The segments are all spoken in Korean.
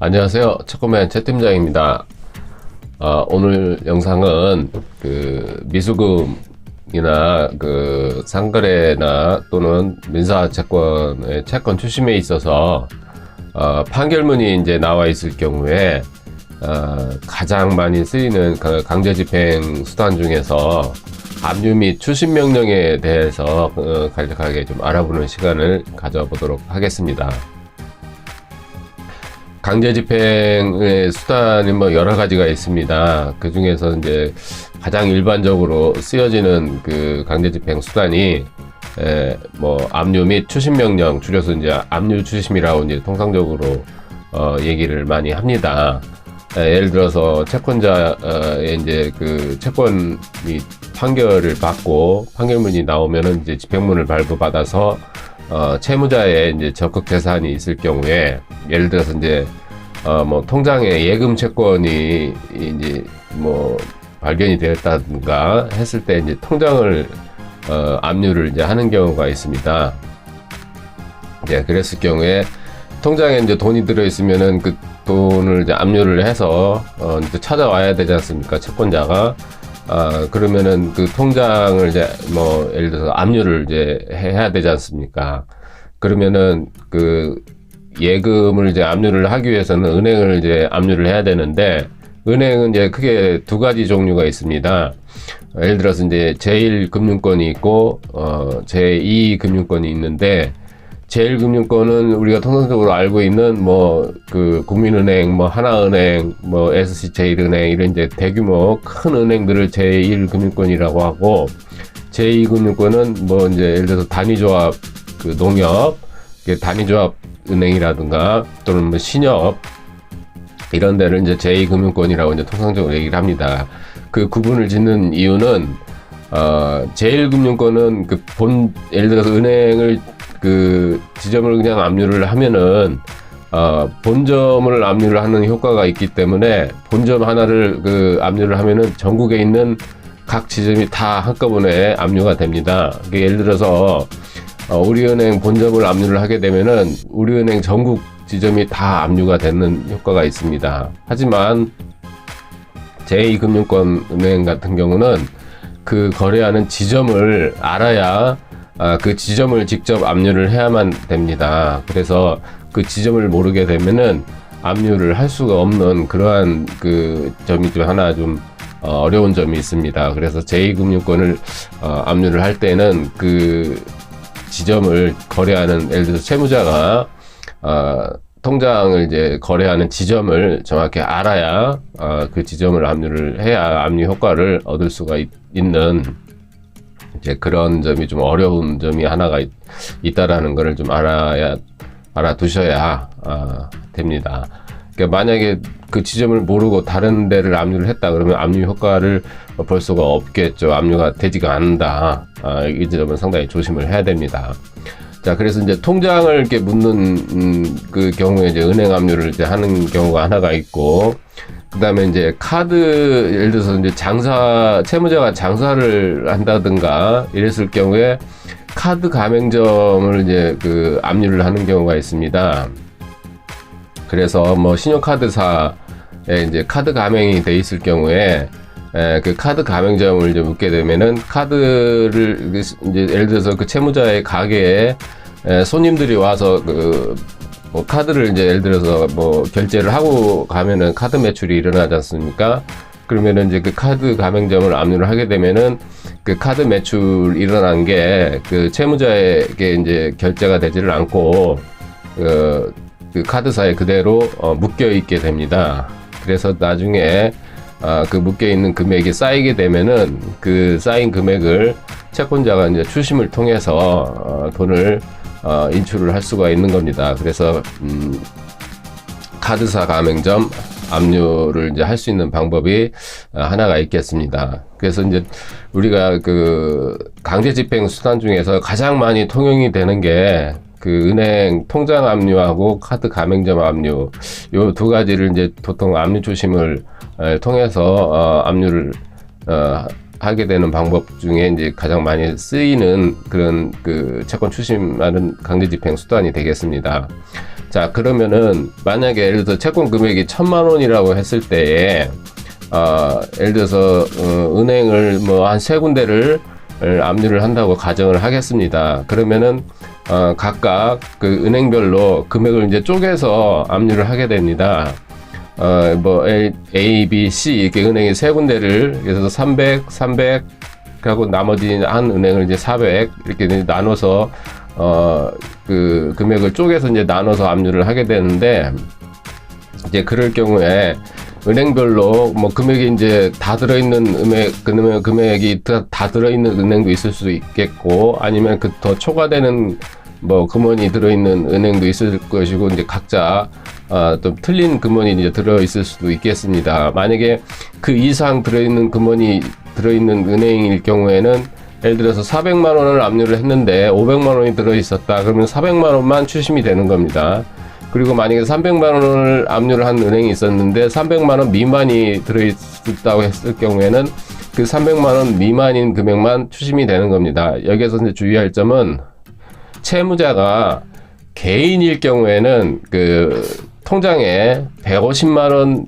안녕하세요. 채권맨 최 팀장입니다. 아, 오늘 영상은 그 미수금이나 그 상거래나 또는 민사 채권의 채권 추심에 있어서 어, 판결문이 이제 나와 있을 경우에 어, 가장 많이 쓰이는 그 강제 집행 수단 중에서 압류 및 추심 명령에 대해서 어, 간략하게 좀 알아보는 시간을 가져보도록 하겠습니다. 강제 집행의 수단이 뭐 여러 가지가 있습니다. 그 중에서 이제 가장 일반적으로 쓰여지는 그 강제 집행 수단이 에, 뭐 압류 및 추심 명령 줄여서 이제 압류 추심이라고 이제 통상적으로 어, 얘기를 많이 합니다. 에, 예를 들어서 채권자의 이제 그 채권이 판결을 받고 판결문이 나오면은 이제 집행문을 발부받아서 어, 채무자의 이제 적극 재산이 있을 경우에 예를 들어서 이제 어, 뭐 통장에 예금 채권이 이제 뭐 발견이 되었다든가 했을 때 이제 통장을 어, 압류를 이제 하는 경우가 있습니다. 예, 그랬을 경우에 통장에 이제 돈이 들어 있으면은 그 돈을 이제 압류를 해서 어, 이제 찾아와야 되지 않습니까? 채권자가 아, 그러면은 그 통장을 이제 뭐 예를 들어서 압류를 이제 해야 되지 않습니까? 그러면은 그 예금을 이제 압류를 하기 위해서는 은행을 이제 압류를 해야 되는데 은행은 이제 크게 두 가지 종류가 있습니다. 예를 들어서 이제 제1금융권이 있고 어 제2금융권이 있는데 제일금융권은 우리가 통상적으로 알고 있는 뭐 그 국민은행, 뭐 하나은행, 뭐 SC제일은행 이런 이제 대규모 큰 은행들을 제1금융권이라고 하고 제2금융권은 뭐 이제 예를 들어서 단위조합 그 농협, 단위조합 은행이라든가 또는 뭐 신협 이런 데를 이제 제2금융권이라고 이제 통상적으로 얘기를 합니다. 그 구분을 짓는 이유는 어 제1금융권은 그 본 예를 들어서 은행을 그 지점을 그냥 압류를 하면은 어, 본점을 압류를 하는 효과가 있기 때문에 본점 하나를 그 압류를 하면은 전국에 있는 각 지점이 다 한꺼번에 압류가 됩니다. 그러니까 예를 들어서 어, 우리은행 본점을 압류를 하게 되면은 우리은행 전국 지점이 다 압류가 되는 효과가 있습니다. 하지만 제2금융권 은행 같은 경우는 그 거래하는 지점을 알아야 아, 그 지점을 직접 압류를 해야만 됩니다. 그래서 그 지점을 모르게 되면은 압류를 할 수가 없는 그러한 그 점이 좀 하나 좀 어, 어려운 점이 있습니다. 그래서 제2금융권을 어, 압류를 할 때는 그 지점을 거래하는 예를 들어서 채무자가 어, 통장을 이제 거래하는 지점을 정확히 알아야 어, 그 지점을 압류를 해야 압류 효과를 얻을 수가 있, 있는 이제 그런 점이 좀 어려운 점이 하나가 있, 있다라는 것을 좀 알아야 알아두셔야 아, 됩니다. 그러니까 만약에 그 지점을 모르고 다른 데를 압류를 했다 그러면 압류 효과를 볼 수가 없겠죠. 압류가 되지가 않는다. 아, 이 점은 상당히 조심을 해야 됩니다. 자, 그래서 이제 통장을 이렇게 묻는 음, 그 경우에 이제 은행 압류를 이제 하는 경우가 하나가 있고 그다음에 이제 카드 예를 들어서 이제 장사 채무자가 장사를 한다든가 이랬을 경우에 카드 가맹점을 이제 그 압류를 하는 경우가 있습니다. 그래서 뭐 신용카드사에 이제 카드 가맹이 돼 있을 경우에 에, 그 카드 가맹점을 이제 묻게 되면은 카드를 이제 예를 들어서 그 채무자의 가게에 에, 손님들이 와서 그 뭐 카드를 이제 예를 들어서 뭐 결제를 하고 가면은 카드 매출이 일어나지 않습니까? 그러면은 이제 그 카드 가맹점을 압류를 하게 되면은 그 카드 매출 일어난 게 그 채무자에게 이제 결제가 되지를 않고 그, 그 카드사에 그대로 어, 묶여 있게 됩니다. 그래서 나중에 아, 그 묶여 있는 금액이 쌓이게 되면은 그 쌓인 금액을 채권자가 이제 추심을 통해서 어, 돈을 어, 인출을 할 수가 있는 겁니다. 그래서 음, 카드사 가맹점 압류를 이제 할 수 있는 방법이 어, 하나가 있겠습니다. 그래서 이제 우리가 그 강제 집행 수단 중에서 가장 많이 통용이 되는 게 그 은행 통장 압류하고 카드 가맹점 압류 요 두 가지를 이제 보통 압류 조심을 통해서 어, 압류를 어, 하게 되는 방법 중에 이제 가장 많이 쓰이는 그런 그 채권 추심하는 강제 집행 수단이 되겠습니다. 자 그러면은 만약에 예를 들어 채권 금액이 천만 원이라고 했을 때에 어, 예를 들어서 어, 은행을 뭐 한 세 군데를 압류를 한다고 가정을 하겠습니다. 그러면은 어, 각각 그 은행별로 금액을 이제 쪼개서 압류를 하게 됩니다. 어, 뭐 A, A, B, C 이렇게 은행이 세 군데를 그래서 300, 300 하고 나머지 한 은행을 이제 400 이렇게 이제 나눠서 어, 그 금액을 쪼개서 이제 나눠서 압류를 하게 되는데 이제 그럴 경우에 은행별로 뭐 금액이 이제 다 들어있는 금액 그러면 금액이 다, 다 들어있는 은행도 있을 수도 있겠고 아니면 그 더 초과되는 뭐 금원이 들어있는 은행도 있을 것이고 이제 각자 어, 또 틀린 금원이 이제 들어 있을 수도 있겠습니다. 만약에 그 이상 들어있는 금원이 들어있는 은행일 경우에는 예를 들어서 400만 원을 압류를 했는데 500만 원이 들어 있었다. 그러면 400만 원만 추심이 되는 겁니다. 그리고 만약에 300만 원을 압류를 한 은행이 있었는데 300만 원 미만이 들어있다고 했을 경우에는 그 300만 원 미만인 금액만 추심이 되는 겁니다. 여기에서 이제 주의할 점은 채무자가 개인일 경우에는 그 통장에 150만 원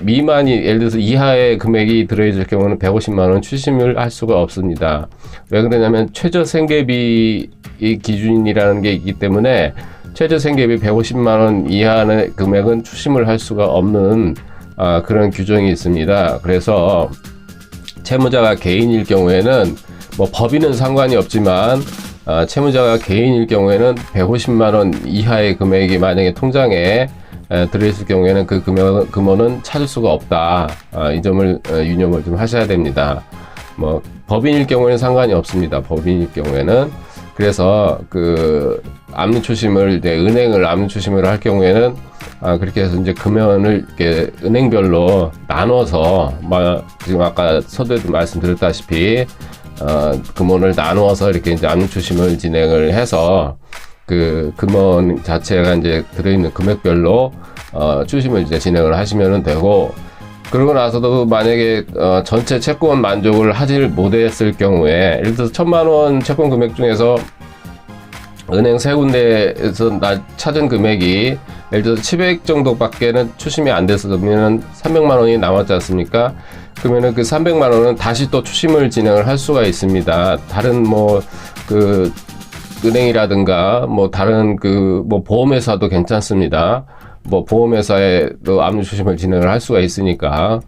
미만이 예를 들어서 이하의 금액이 들어있을 경우는 150만 원 추심을 할 수가 없습니다. 왜 그러냐면 최저 생계비 기준이라는 게 있기 때문에 최저 생계비 150만 원 이하의 금액은 추심을 할 수가 없는 아, 그런 규정이 있습니다. 그래서 채무자가 개인일 경우에는 뭐 법인은 상관이 없지만 아, 채무자가 개인일 경우에는 150만 원 이하의 금액이 만약에 통장에 에, 들어있을 경우에는 그 금액, 금원은 찾을 수가 없다. 아, 이 점을 어, 유념을 좀 하셔야 됩니다. 뭐 법인일 경우에는 상관이 없습니다. 법인일 경우에는 그래서 그 추심을 이제 은행을 추심을 할 경우에는 아 그렇게 해서 이제 금연을 이렇게 은행별로 나눠서 막 지금 아까 서두에도 말씀드렸다시피 어 금원을 나누어서 이렇게 이제 압류 추심을 진행을 해서 그 금원 자체가 이제 들어있는 금액별로 어 추심을 이제 진행을 하시면 되고 그러고 나서도 만약에 어, 전체 채권 만족을 하질 못했을 경우에 예를 들어서 천만 원 채권 금액 중에서 은행 세 군데에서 나 찾은 금액이 예를 들어서 700 정도밖에는 추심이 안 그러면은 300만 원이 남았지 않습니까? 그러면은 그 300만 원은 다시 또 추심을 진행을 할 수가 있습니다. 다른 뭐그 은행이라든가 뭐 다른 그 뭐 보험회사도 괜찮습니다. 뭐 보험회사에도 압류 추심을 진행을 할 수가 있으니까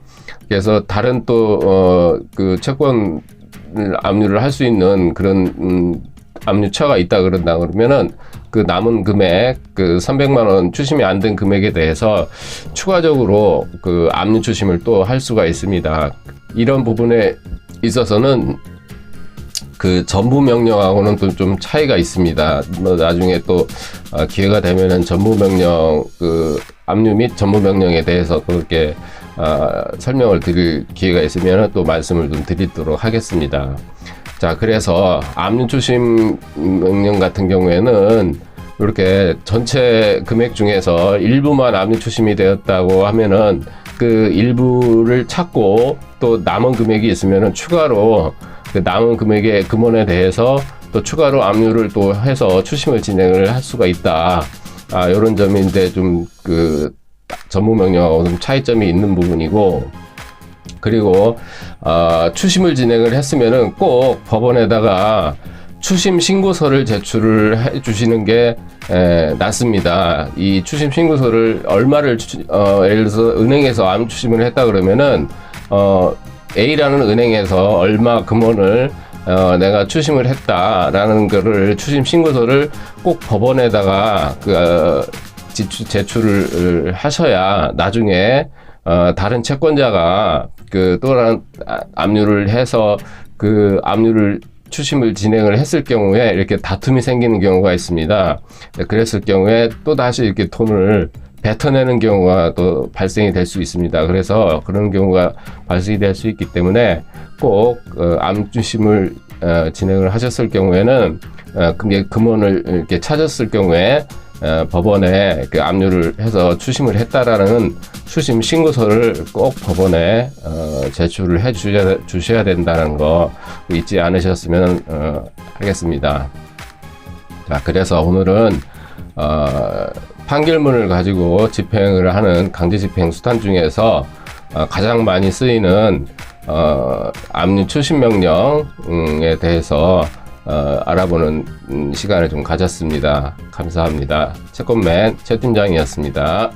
그래서 다른 또 어 그 채권 압류를 할 수 있는 그런 음 압류처가 있다 그런다 그러면은 그 남은 금액 그 300만 원 추심이 안 된 금액에 대해서 추가적으로 그 압류 추심을 또 할 수가 있습니다. 이런 부분에 있어서는 그 전부 명령하고는 또 좀 차이가 있습니다. 뭐 나중에 또 어, 기회가 되면은 전부 명령 그 압류 및 전부 명령에 대해서 또 이렇게 어, 설명을 드릴 기회가 있으면 또 말씀을 좀 드리도록 하겠습니다. 자, 그래서 압류 추심 명령 같은 경우에는 이렇게 전체 금액 중에서 일부만 압류 추심이 되었다고 하면은 그 일부를 찾고 또 남은 금액이 있으면은 추가로 그 남은 금액의 금원에 대해서 또 추가로 압류를 또 해서 추심을 진행을 할 수가 있다. 아, 이런 점인데 좀그 전무 명령하고 좀 차이점이 있는 부분이고 그리고 어, 추심을 진행을 했으면은 꼭 법원에다가 추심 신고서를 제출을 해 주시는 게 에, 낫습니다. 이 추심 신고서를 얼마를 추, 어, 예를 들어서 은행에서 암 추심을 했다 그러면은 어, A라는 은행에서 얼마 금원을 어, 내가 추심을 했다라는 거를 추심 신고서를 꼭 법원에다가 그 어, 제출을 하셔야 나중에 어, 다른 채권자가 그 또한 압류를 해서 그 압류를 추심을 진행을 했을 경우에 이렇게 다툼이 생기는 경우가 있습니다. 네, 그랬을 경우에 또 다시 이렇게 돈을 뱉어내는 경우가 또 발생이 될 수 있습니다. 그래서 그런 경우가 발생이 될 수 있기 때문에 꼭 어, 암주심을 어, 진행을 하셨을 경우에는 어, 금액 금원을 이렇게 찾았을 경우에 어, 법원에 그 압류를 해서 추심을 했다라는 추심 신고서를 꼭 법원에 어, 제출을 해 주셔야, 주셔야 된다는 거 잊지 않으셨으면 어, 하겠습니다. 자, 그래서 오늘은 어, 판결문을 가지고 집행을 하는 강제 집행 수단 중에서 어, 가장 많이 쓰이는 어, 압류 추심 명령에 대해서 어, 알아보는 음, 시간을 좀 가졌습니다. 감사합니다. 채권맨 최 팀장이었습니다.